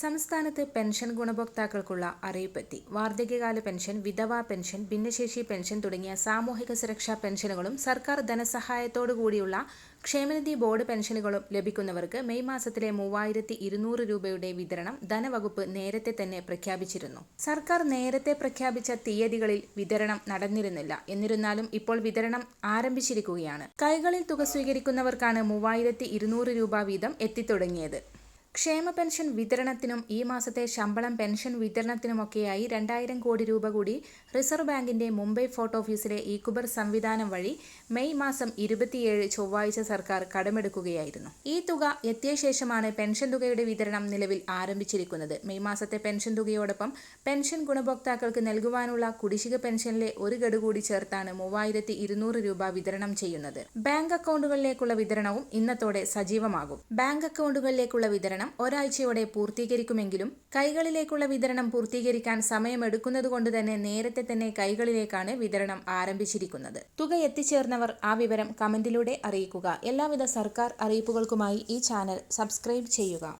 സംസ്ഥാനത്ത് പെൻഷൻ ഗുണഭോക്താക്കൾക്കുള്ള അറിയിപ്പെത്തി. വാർദ്ധക്യകാല പെൻഷൻ വിധവാ പെൻഷൻ ഭിന്നശേഷി പെൻഷൻ തുടങ്ങിയ സാമൂഹിക സുരക്ഷാ പെൻഷനുകളും സർക്കാർ ധനസഹായത്തോടു കൂടിയുള്ള ക്ഷേമനിധി ബോർഡ് പെൻഷനുകളും ലഭിക്കുന്നവർക്ക് മെയ് മാസത്തിലെ മൂവായിരത്തി ഇരുന്നൂറ് രൂപയുടെ വിതരണം ധനവകുപ്പ് നേരത്തെ തന്നെ പ്രഖ്യാപിച്ചിരുന്നു. സർക്കാർ നേരത്തെ പ്രഖ്യാപിച്ച തീയതികളിൽ വിതരണം നടന്നിരുന്നില്ല. എന്നിരുന്നാലും ഇപ്പോൾ വിതരണം ആരംഭിച്ചിരിക്കുകയാണ്. കൈകളിൽ തുക സ്വീകരിക്കുന്നവർക്കാണ് മൂവായിരത്തി രൂപ വീതം എത്തിത്തുടങ്ങിയത്. ക്ഷേമ പെൻഷൻ വിതരണത്തിനും ഈ മാസത്തെ ശമ്പളം പെൻഷൻ വിതരണത്തിനുമൊക്കെയായി രണ്ടായിരം കോടി രൂപ കൂടി റിസർവ് ബാങ്കിന്റെ മുംബൈ ഫോർട്ട് ഓഫീസിലെ ഈക്കുബർ സംവിധാനം വഴി മെയ് മാസം ഇരുപത്തിയേഴ് ചൊവ്വാഴ്ച സർക്കാർ കടമെടുക്കുകയായിരുന്നു. ഈ തുക എത്തിയ ശേഷമാണ് പെൻഷൻ തുകയുടെ വിതരണം നിലവിൽ ആരംഭിച്ചിരിക്കുന്നത്. മെയ് മാസത്തെ പെൻഷൻ തുകയോടൊപ്പം പെൻഷൻ ഗുണഭോക്താക്കൾക്ക് നൽകുവാനുള്ള കുടിശ്ശിക പെൻഷനിലെ ഒരു ഗഡു കൂടി ചേർത്താണ് മൂവായിരത്തി ഇരുന്നൂറ് രൂപ വിതരണം ചെയ്യുന്നത്. ബാങ്ക് അക്കൗണ്ടുകളിലേക്കുള്ള വിതരണവും ഇന്നത്തോടെ സജീവമാകും. ബാങ്ക് അക്കൗണ്ടുകളിലേക്കുള്ള വിതരണം ഒരാഴ്ചയോടെ പൂർത്തീകരിക്കുമെങ്കിലും കൈകളിലേക്കുള്ള വിതരണം പൂർത്തീകരിക്കാൻ സമയമെടുക്കുന്നതുകൊണ്ട് തന്നെ നേരത്തെ തന്നെ കൈകളിലേക്കാണ് വിതരണം ആരംഭിച്ചിരിക്കുന്നത്. തുക എത്തിച്ചേർന്നവർ ആ വിവരം കമന്റിലൂടെ അറിയിക്കുക. എല്ലാവിധ സർക്കാർ അറിയിപ്പുകൾക്കുമായി ഈ ചാനൽ സബ്സ്ക്രൈബ് ചെയ്യുക.